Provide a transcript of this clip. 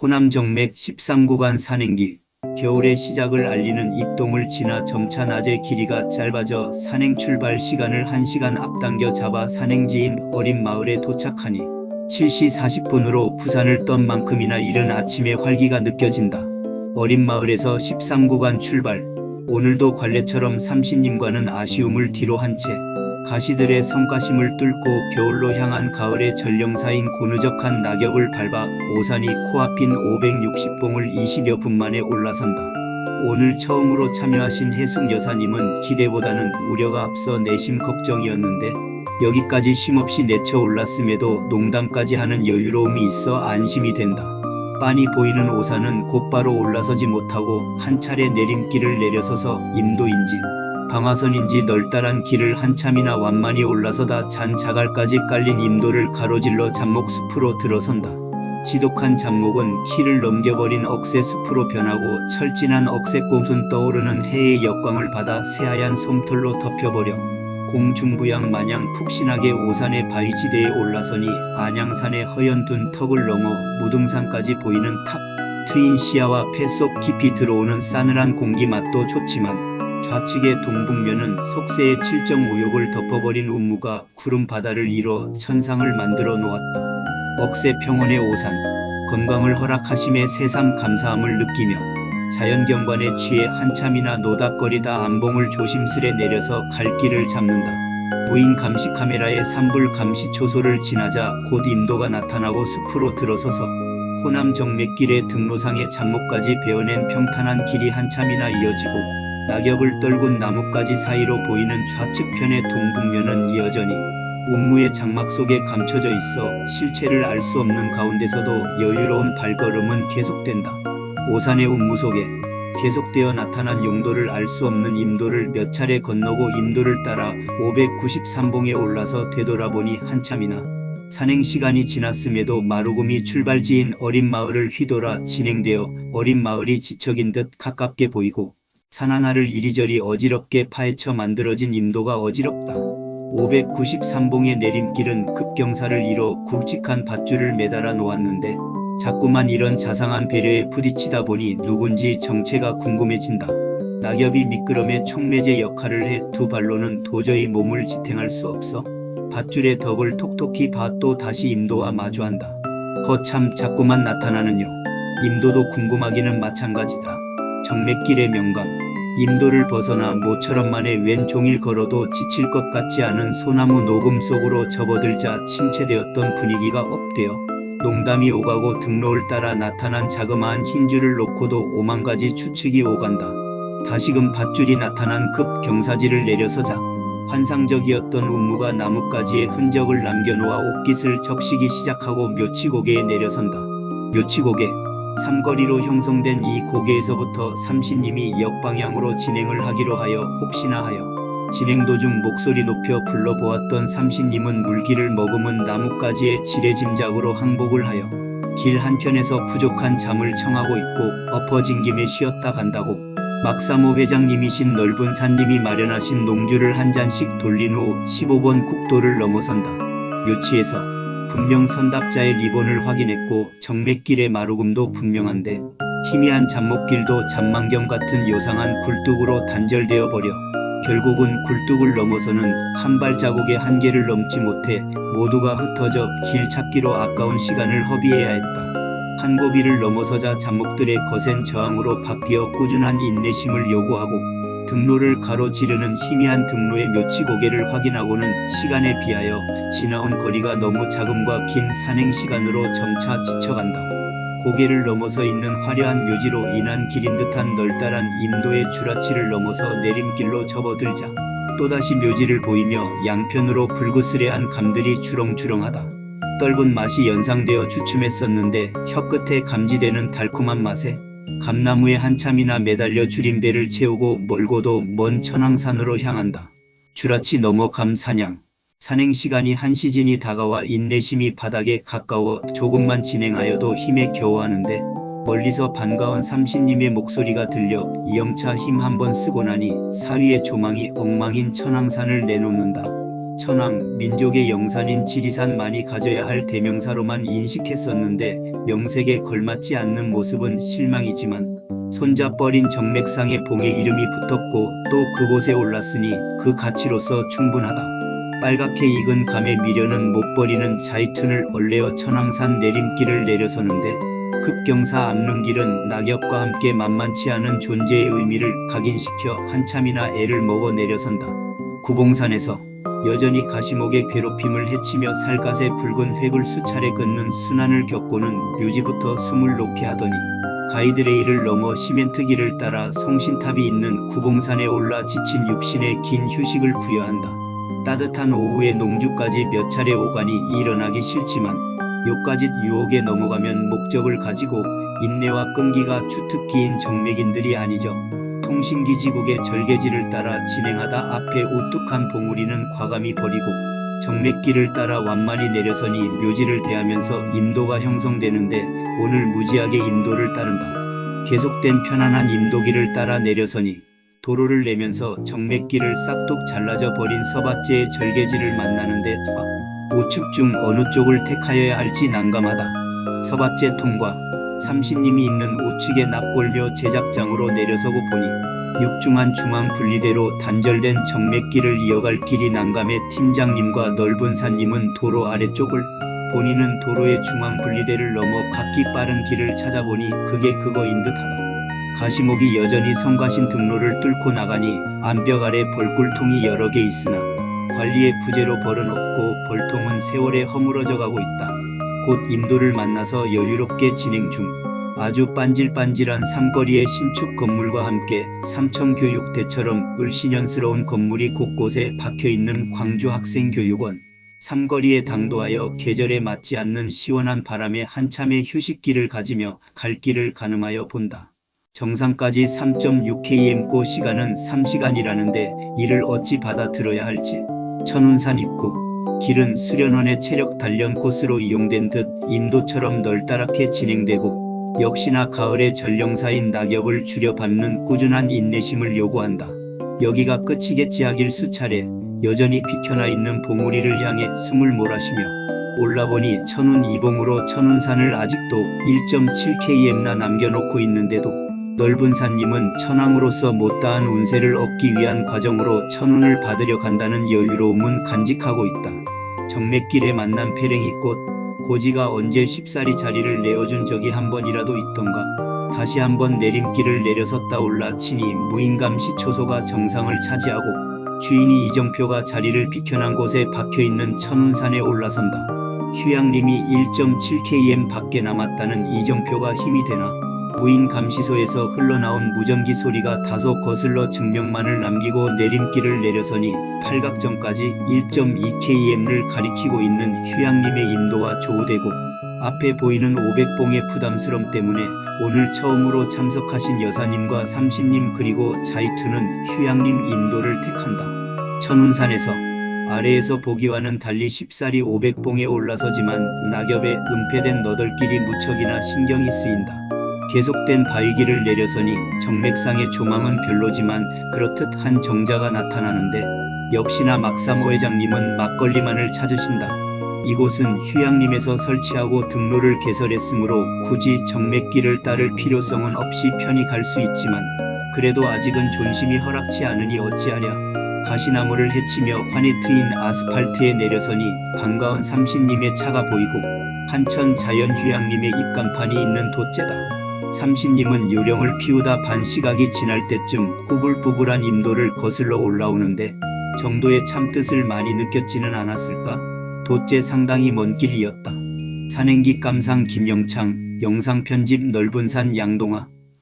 호남 정맥 13구간 산행길 겨울의 시작을 알리는 입동을 지나 점차 낮의 길이가 짧아져 산행 출발 시간을 1시간 앞당겨 잡아 산행지인 어린 마을에 도착하니 7시 40분으로 부산을 떤 만큼이나 이른 아침의 활기가 느껴진다. 어린 마을에서 13구간 출발. 오늘도 관례처럼 삼신님과는 아쉬움을 뒤로 한 채 가시들의 성가심을 뚫고 겨울로 향한 가을의 전령사인 고누적한 낙엽을 밟아 오산이 코앞인 560봉을 20여 분 만에 올라선다. 오늘 처음으로 참여하신 혜숙 여사님은 기대보다는 우려가 앞서 내심 걱정이었는데 여기까지 쉼없이 내쳐 올랐음에도 농담까지 하는 여유로움이 있어 안심이 된다. 빤히 보이는 오산은 곧바로 올라서지 못하고 한 차례 내림길을 내려서서 임도인지 방화선인지 널따란 길을 한참이나 완만히 올라서다 잔 자갈까지 깔린 임도를 가로질러 잡목 숲으로 들어선다. 지독한 잡목은 키를 넘겨버린 억새 숲으로 변하고 철진한 억새꽃은 떠오르는 해의 역광을 받아 새하얀 솜털로 덮여버려 공중부양 마냥 푹신하게 오산의 바위지대에 올라서니 안양산의 허연 둔 턱을 넘어 무등산까지 보이는 탁 트인 시야와 폐 속 깊이 들어오는 싸늘한 공기 맛도 좋지만 좌측의 동북면은 속세의 칠정 우욕을 덮어버린 운무가 구름 바다를 이뤄 천상을 만들어 놓았다. 억새 평원의 오산, 건강을 허락하심에 새삼 감사함을 느끼며 자연경관에 취해 한참이나 노닥거리다 안봉을 조심스레 내려서 갈 길을 잡는다. 무인 감시 카메라의 산불 감시 초소를 지나자 곧 임도가 나타나고 숲으로 들어서서 호남 정맥길의 등로상의 잡목까지 베어낸 평탄한 길이 한참이나 이어지고 낙엽을 떨군 나뭇가지 사이로 보이는 좌측편의 동북면은 여전히 운무의 장막 속에 감춰져 있어 실체를 알 수 없는 가운데서도 여유로운 발걸음은 계속된다. 오산의 운무 속에 계속되어 나타난 용도를 알 수 없는 임도를 몇 차례 건너고 임도를 따라 593봉에 올라서 되돌아보니 한참이나 산행 시간이 지났음에도 마루금이 출발지인 어린 마을을 휘돌아 진행되어 어린 마을이 지척인 듯 가깝게 보이고 산 하나를 이리저리 어지럽게 파헤쳐 만들어진 임도가 어지럽다. 593봉의 내림길은 급경사를 이뤄 굵직한 밧줄을 매달아 놓았는데 자꾸만 이런 자상한 배려에 부딪히다 보니 누군지 정체가 궁금해진다. 낙엽이 미끄럼의 촉매제 역할을 해 두 발로는 도저히 몸을 지탱할 수 없어 밧줄의 덕을 톡톡히 봐또 다시 임도와 마주한다. 거참 자꾸만 나타나는요. 임도도 궁금하기는 마찬가지다. 정맥길의 명감. 임도를 벗어나 모처럼 만에 웬 종일 걸어도 지칠 것 같지 않은 소나무 녹음 속으로 접어들자 침체되었던 분위기가 업되어 농담이 오가고 등로를 따라 나타난 자그마한 흰 줄을 놓고도 오만 가지 추측이 오간다. 다시금 밧줄이 나타난 급 경사지를 내려서자 환상적이었던 운무가 나뭇가지에 흔적을 남겨놓아 옷깃을 적시기 시작하고 묘치고개에 내려선다. 묘치고개 삼거리로 형성된 이 고개에서부터 삼신님이 역방향으로 진행을 하기로 하여 혹시나 하여 진행 도중 목소리 높여 불러보았던 삼신님은 물기를 머금은 나뭇가지의 지레짐작으로 항복을 하여 길 한켠에서 부족한 잠을 청하고 있고 엎어진 김에 쉬었다 간다고 막사모 회장님이신 넓은 산님이 마련하신 농주를 한 잔씩 돌린 후 15번 국도를 넘어선다. 묘치에서 분명 선답자의 리본을 확인했고 정맥길의 마루금도 분명한데 희미한 잡목길도 잔망경 같은 요상한 굴뚝으로 단절되어 버려 결국은 굴뚝을 넘어서는 한 발자국의 한계를 넘지 못해 모두가 흩어져 길 찾기로 아까운 시간을 허비해야 했다. 한 고비를 넘어서자 잡목들의 거센 저항으로 바뀌어 꾸준한 인내심을 요구하고 등로를 가로지르는 희미한 등로의 묘치 고개를 확인하고는 시간에 비하여 지나온 거리가 너무 작음과 긴 산행 시간으로 점차 지쳐간다. 고개를 넘어서 있는 화려한 묘지로 인한 길인 듯한 널따란 임도의 주라치를 넘어서 내림길로 접어들자 또다시 묘지를 보이며 양편으로 불그스레한 감들이 주렁주렁하다. 떫은 맛이 연상되어 주춤했었는데 혀끝에 감지되는 달콤한 맛에 감나무에 한참이나 매달려 줄임배를 채우고 멀고도 먼 천왕산으로 향한다. 주라치 넘어 감사냥. 산행 시간이 한시즌이 다가와 인내심이 바닥에 가까워 조금만 진행하여도 힘에 겨워하는데 멀리서 반가운 삼신님의 목소리가 들려 이영차 힘 한번 쓰고 나니 사위의 조망이 엉망인 천왕산을 내놓는다. 천왕, 민족의 영산인 지리산만이 가져야 할 대명사로만 인식했었는데 명색에 걸맞지 않는 모습은 실망이지만 손자뻘인 정맥상에 봉의 이름이 붙었고 또 그곳에 올랐으니 그 가치로서 충분하다. 빨갛게 익은 감의 미련은 못 버리는 자이툰을 얼레어 천왕산 내림길을 내려서는데 급경사 앞릉길은 낙엽과 함께 만만치 않은 존재의 의미를 각인시켜 한참이나 애를 먹어 내려선다. 구봉산에서 여전히 가시목의 괴롭힘을 해치며 살갗에 붉은 획을 수차례 긋는 순환을 겪고는 묘지부터 숨을 높이 하더니 가이드레일을 넘어 시멘트길을 따라 성신탑이 있는 구봉산에 올라 지친 육신에 긴 휴식을 부여한다. 따뜻한 오후의 농주까지 몇 차례 오가니 일어나기 싫지만 요까짓 유혹에 넘어가면 목적을 가지고 인내와 끈기가 주특기인 정맥인들이 아니죠. 통신기 지국의 절개지를 따라 진행하다 앞에 우뚝한 봉우리는 과감히 버리고 정맥길을 따라 완만히 내려서니 묘지를 대하면서 임도가 형성되는데 오늘 무지하게 임도를 따른다. 계속된 편안한 임도길을 따라 내려서니 도로를 내면서 정맥길을 싹둑 잘라져 버린 서밭제의 절개지를 만나는데 아, 우측 중 어느 쪽을 택하여야 할지 난감하다. 서밭제 통과 삼신님이 있는 우측의 납골묘 제작장으로 내려서고 보니 육중한 중앙 분리대로 단절된 정맥길을 이어갈 길이 난감해 팀장님과 넓은 산님은 도로 아래쪽을 본인은 도로의 중앙 분리대를 넘어 각기 빠른 길을 찾아보니 그게 그거인 듯하다. 가시목이 여전히 성가신 등로를 뚫고 나가니 암벽 아래 벌꿀통이 여러 개 있으나 관리의 부재로 벌은 없고 벌통은 세월에 허물어져 가고 있다. 곧 임도를 만나서 여유롭게 진행 중 아주 반질반질한 삼거리의 신축 건물과 함께 삼청교육대처럼 을신연스러운 건물이 곳곳에 박혀있는 광주 학생교육원 삼거리에 당도하여 계절에 맞지 않는 시원한 바람에 한참의 휴식기를 가지며 갈 길을 가늠하여 본다. 정상까지 3.6km고 시간은 3시간이라는데 이를 어찌 받아들어야 할지. 천운산 입구. 길은 수련원의 체력 단련 코스로 이용된 듯 임도처럼 널따랗게 진행되고 역시나 가을의 전령사인 낙엽을 줄여밟는 꾸준한 인내심을 요구한다. 여기가 끝이겠지 하길 수차례 여전히 비켜나 있는 봉우리를 향해 숨을 몰아쉬며 올라보니 천운 이봉으로 천운산을 아직도 1.7km나 남겨놓고 있는데도 넓은 산님은 천왕으로서 못다한 운세를 얻기 위한 과정으로 천운을 받으려 간다는 여유로움은 간직하고 있다. 정맥길에 만난 페랭이꽃 고지가 언제 쉽사리 자리를 내어준 적이 한 번이라도 있던가 다시 한 번 내림길을 내려섰다 올라치니 무인감시 초소가 정상을 차지하고 주인이 이정표가 자리를 비켜난 곳에 박혀있는 천운산에 올라선다. 휴양림이 1.7km 밖에 남았다는 이정표가 힘이 되나 무인 감시소에서 흘러나온 무전기 소리가 다소 거슬러 증명만을 남기고 내림길을 내려서니 팔각정까지 1.2km를 가리키고 있는 휴양림의 임도와 조우되고 앞에 보이는 500봉의 부담스럼 때문에 오늘 처음으로 참석하신 여사님과 삼신님 그리고 자이투는 휴양림 임도를 택한다. 천운산에서 아래에서 보기와는 달리 쉽사리 500봉에 올라서지만 낙엽에 은폐된 너덜길이 무척이나 신경이 쓰인다. 계속된 바위길을 내려서니 정맥상의 조망은 별로지만 그렇듯 한 정자가 나타나는데 역시나 막사모 회장님은 막걸리만을 찾으신다. 이곳은 휴양림에서 설치하고 등로를 개설했으므로 굳이 정맥길을 따를 필요성은 없이 편히 갈 수 있지만 그래도 아직은 존심이 허락치 않으니 어찌하랴. 가시나무를 헤치며 환히 트인 아스팔트에 내려서니 반가운 삼신님의 차가 보이고 한천 자연휴양림의 입간판이 있는 돛제다. 삼신님은 요령을 피우다 반 시각이 지날 때쯤 꾸불꾸불한 임도를 거슬러 올라오는데 정도의 참뜻을 많이 느꼈지는 않았을까? 돛제 상당히 먼 길이었다. 산행기 깜상 김영창, 영상 편집 넓은 산 양동아,